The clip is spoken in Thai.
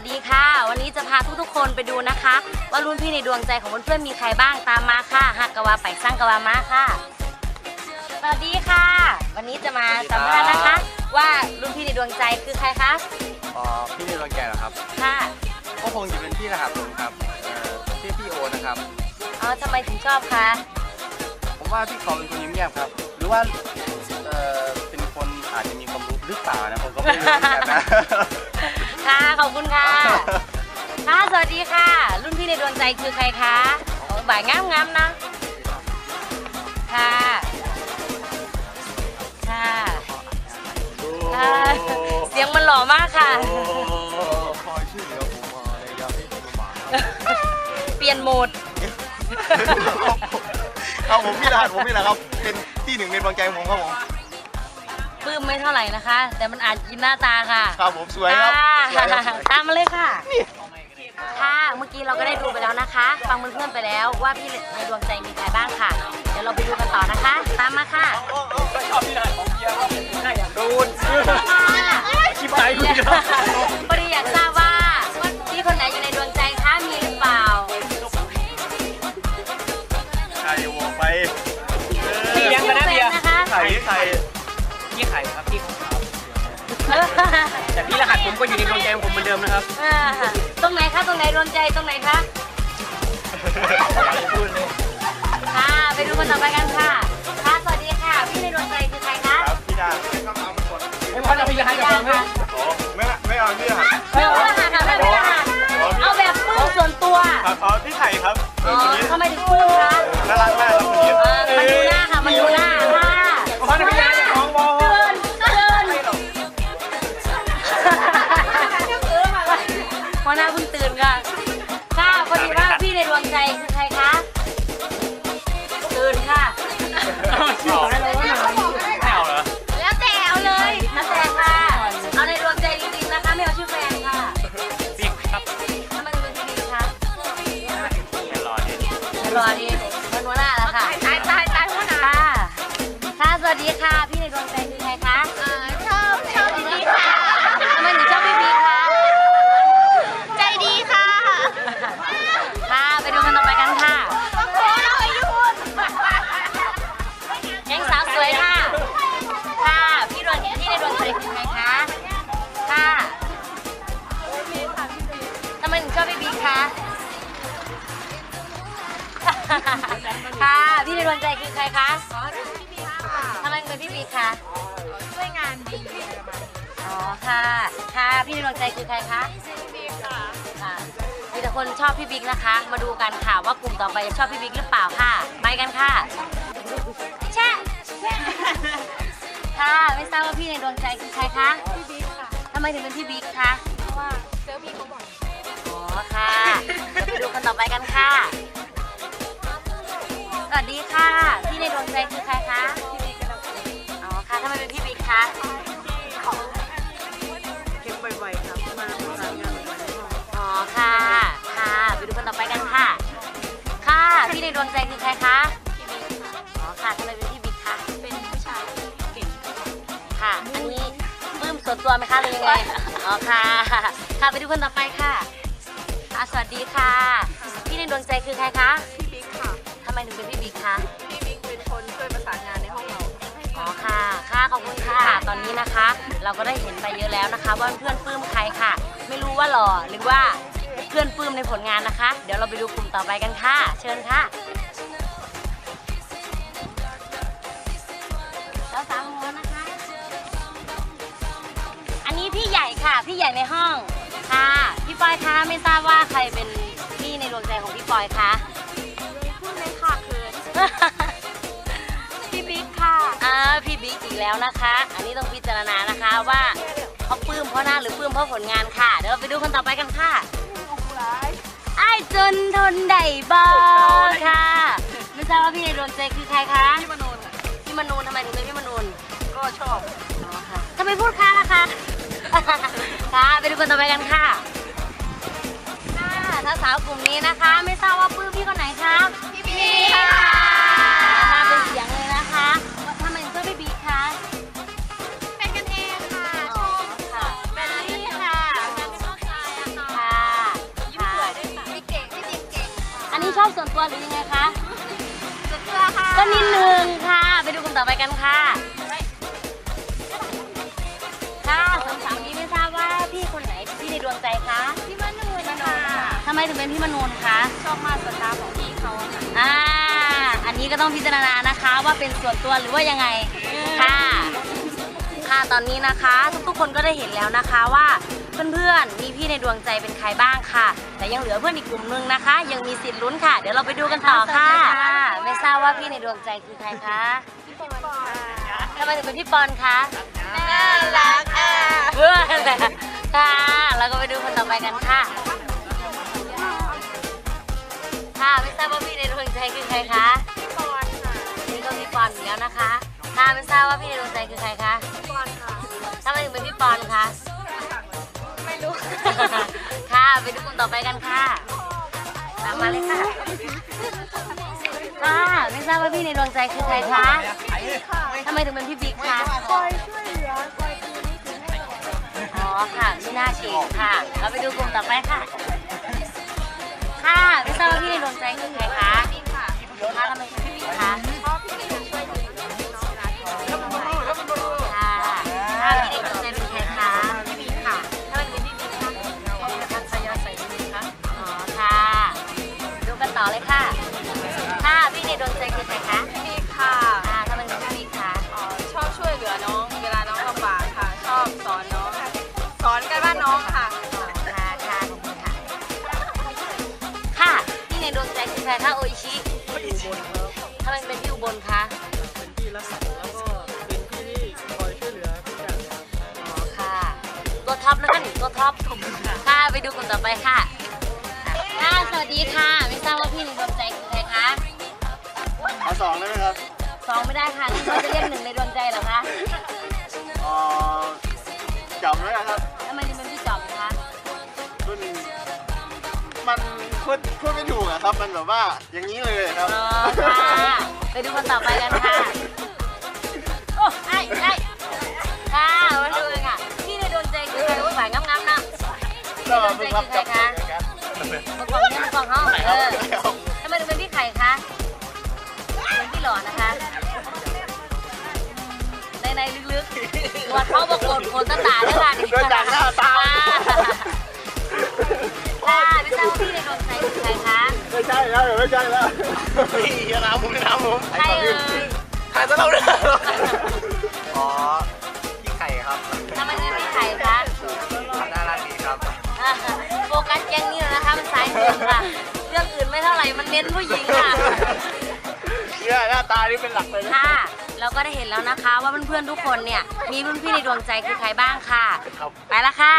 วัสดีค่ะ วันนี้จะพาทุกๆคนไปดูนะคะ ว่ารุ่นพี่ในดวงใจของเพื่อนๆมีใครบ้างตามมาค่ะหักกะวาไปสร้างกะวามาค่ะ สวัสดีค่ะ วันนี้จะมาสัมภาษณ์นะคะ ว่ารุ่นพี่ในดวงใจคือใครคะอ๋อพี่ในรังแกเหรอครับค่ะก็คงจะเป็นพี่รหัสผมครับเอ่อชื่อพี่โอนะครับอ๋อทำไมถึงชอบคะผมว่าพี่เขาเป็นคนยิ้มแย้มครับ หรือว่าเอ่อเป็นคนอาจจะมีความรู้หรือเปล่านะผมก็ไม่รู้เหมือนกันนะ ค่ะ ขอบคุณค่ะค่ะสวัสดีค่ะ รุ่นพี่ในดวงใจคือใครคะโอ้บ่ายงามๆนะ ค่ะ ค่ะ ค่ะ เสียงมันหล่อมากค่ะโอ้คอยช่วยเหลือผมมาในยามที่ผมลำบากเปลี่ยนโหมด เอาผมพี่รหัสผมนี่แหละครับ เป็นที่หนึ่งในดวงใจของผมครับผมป ลื้มไม่เท่าไหร่นะคะ แต่มันอาจกินหน้าตาค่ะครับผมสวยครับสวยครับค่ะตามมาเลยค่ะ ค่ะ เมื่อกี้เราก็ได้ดูไปแล้วนะคะ ฟังเพื่อนๆไปแล้วว่าพี่ในดวงใจมีใครบ้างค่ะ เดี๋ยวเราไปดูกันต่อนะคะ ตามมาค่ะ ดูนชิบหายคุณพอดีอยากทราบว่า แต่พี่รหัสผมก็อยู่ในดวงใจของผมเหมือนเดิมนะครับอ่าตรงไหนคะตรงไหนดวงใจตรงไหนคะพูดเลยค่ะ ไปดูคนต่อไปกันค่ะค่ะสวัสดีค่ะ พี่ในดวงใจคือใครคะครับพี่ดาให้คำถามกดไม่พอเราพี่รหัสกับผมไหมโอ้ไม่ไม่เอาพี่รหัสไม่เอาค่ะค่ะไม่เอาค่ะเอาแบบปลื้มส่วนตัวครับอ๋อพี่ไข่ครับเออ๋ออคนนี้ทำไมถึงปลื้มคะน่ารักมากครับคนนี้เออมาดูหน้าค่ะ ค่ะ พี่ในดวงใจคือใครคะทำไมถึงเป็นพี่บีคะ ช่วยงานดีอ๋อค่ะ ค่ะ พี่ในดวงใจคือใครคะดีค่ะค่ะมีแต่คนชอบพี่บิ๊กนะคะ มาดูกันค่ะว่ากลุ่มต่อไปจะชอบพี่บิ๊กหรือเปล่าค่ะ ไปกันค่ะแช่ค่ะ ไม่ทราบว่าพี่ในดวงใจคือใครคะ พี่บิ๊กค่ะทำไมถึงเป็นพี่บิ๊กคะ เพราะว่าเจอพี่เขาบ่อย อ๋อค่ะ เดี๋ยวไปดูกันต่อไปกันค่ะ ดวงใจคือใครคะพี่บิ๊กกันแล้วอ๋อค่ะทำไมเป็นพี่บิ๊กคะเค้กบ่อยๆครับมาประสานงานบ่อยๆอ๋อค่ะ ค่ะไปดูกันต่อไปกันค่ะ ค่ะพี่ในดวงใจคือใครคะอ๋อค่ะทำไมเป็นพี่บิ๊กคะเป็นผู้ชายเก่งค่ะอันนี้ปลื้มส่วนตัวไหมคะหรือยังไงอ๋อค่ะ ค่ะไปดูคนต่อไปค่ะค่ะสวัสดีค่ะ พี่ในดวงใจคือใครคะพี่บิ๊กค่ะทำไมถึงเป็นพี่บิ๊กคะพี่บิ๊กเป็นคนช่วยประสานงานในห้องเรา อ๋อค่ะ ค่ะขอบคุณค่ะ ตอนนี้นะคะ เราก็ได้เห็นไปเยอะแล้วนะคะ ว่าเพื่อนปลื้มใครค่ะ ไม่รู้ว่าหล่อหรือว่าเพื่อนปลื้มในผลงานนะคะ เดี๋ยวเราไปดูกลุ่มต่อไปกันค่ะ เชิญค่ะแล้วสามหัวนะคะ อันนี้พี่ใหญ่ค่ะ พี่ใหญ่ในห้อง ค่ะ พี่ปอยคะ ไม่ทราบว่าใครเป็นพี่ในดวงใจของพี่ปอยคะ แล้วนะคะ อันนี้ต้องพิจารณานะคะว่าเขาปลื้มเพราะหน้าหรือปลื้มเพราะผลงานค่ะ เดี๋ยวเราไปดูคนต่อไปกันค่ะไอ้ายจนทนได้บ้างค่ะ ไม่ทราบว่าพี่ในดวงใจคือใครคะ พี่มโนนพี่มนูนทำไมถึงเป็นพี่มนูนก็ชอบอ๋อค่ะทำไมพูดค่ะล่ะคะ ค่ะไปดูคนต่อไปกันค่ะ ค่ะถ้าสาวกลุ่มนี้นะคะ ไม่ทราบว่าปลื้มพี่คนไหนคะ พี่บิ๊ค่ะ ตัวหรือยังไงคะจะเชื่อค่ะก็นิดนึงค่ะ ไปดูคนต่อไปกันค่ะ ค่ะสองสาวนี้ไม่ทราบว่าพี่คนไหนเป็นพี่ในดวงใจคะพี่มนูนค่ะทำไมถึงเป็นพี่มนูนคะชอบมากสตาร์ของพี่เขาอะค่ะอ่าอันนี้ก็ต้องพิจารณานะคะว่าเป็นส่วนตัวหรือว่ายังไงค่ะค่ะตอนนี้นะคะ ทุกๆคนก็ได้เห็นแล้วนะคะว่า เพื่อนๆ มีพี่ในดวงใจเป็นใครบ้างค่ะ แต่ยังเหลือเพื่อนอีกกลุ่มนึงนะคะ ยังมีสิทธิ์ลุ้นค่ะ เดี๋ยวเราไปดูกันต่อค่ะ ไม่ทราบว่าพี่ในดวงใจคือใครคะพี่ปอนค่ะทำไมถึงเป็นพี่ปอนคะน่ารักอะเพื่อนค่ะเราก็ไปดูคนต่อไปกันค่ะ ค่ะไม่ทราบว่าพี่ในดวงใจคือใครคะพี่ปอนค่ะนี่ก็พี่ปอนอยู่แล้วนะคะ ค่ะไม่ทราบว่าพี่ในดวงใจคือใครคะพี่ปอนค่ะทำไมถึงเป็นพี่ปอนคะไม่รู้ ค่ะ ไปดูกลุ่มต่อไปกันค่ะ ตามมาเลยค่ะ ค่ะ ไม่ทราบว่าพี่ในดวงใจคือใครคะค่ะทำไมถึงเป็นพี่บิ๊กคะคอยช่วยเหลือคอยดูนี่ถึงให้อ๋อค่ะพี่น่าเก่งค่ะ เราไปดูกลุ่มต่อไปค่ะ ค่ะ ไม่ทราบว่าพี่ในดวงใจคือใครคะพี่ค่ะค่ะทำไม ในดวงใจคือใครคะพี่ค่ะค่ะทำไมถึงพี่บิ๊กคะอ๋อชอบช่วยเหลือน้องเวลาน้องลำบากค่ะ ชอบสอนน้องสอนกันบ้านน้องค่ะค่ะค่ะขอบคุณค่ะ ค่ะพี่ในดวงใจคือใครคะโออิชิทำไมเป็นพี่อุบลคะเป็นพี่รักษาแล้วก็เป็นพี่ที่คอยช่วยเหลือทุกอย่างครับอ๋อค่ะ ตัวท็อปนะคะหนูตัวท็อปค่ะไปดูกลุ่มต่อไปค่ะค่ะสวัสดีค่ะ ไม่ทราบว่าพี่ในดวงใจคือใครคะเอา สองได้ไหมครับสองไม่ได้ค่ะนี่เขาจะเรียกหนึ่งในดวงใจเหรอคะอ๋อจับไว้นะครับ ทำไมถึงเป็นพี่จอมคะรุ่นมันพูดพูดไม่ถูกอะครับ มันแบบว่าอย่างนี้เลยครับอ๋อค่ะไปดูคนต่อไปกันค่ะโอ้ไอ้ไอ้ค่ะมาดูเลยค่ะพี่ในดวงใจคือใครว่าฝ่ายงามๆนะพี่ในดวงใจคือใครคะเมื่อก่อนเนี่ยเมื่อก่อนห้องเออทำไหนวดเขาบอกโกนโคนตาตาด้วยค่ะเดินจากหน้าตาค่ะไม่ทราบว่าพี่ในดวงใจคือใครคะไม่ใช่แล้วไม่ใช่แล้วพี่อย่าน้ำผมอย่าน้ำผมใครเอ่ยใครจะเล่าเนี่ยอ๋อพี่ไข่ครับทำไมถึงเป็นพี่ไข่คะน่ารักดีครับอ่าโฟกัสแก๊งนี้นะคะมันสายเกินค่ะเรื่องอื่นไม่เท่าไหร่มันเน้นผู้หญิงค่ะเนี่ยหน้าตานี่เป็นหลักเลยนะค่ะ เราก็ได้เห็นแล้วนะคะว่าเพื่อนๆทุกคนเนี่ยมีรุ่นพี่ในดวงใจคือใครบ้างค่ะครับไปละค่ะ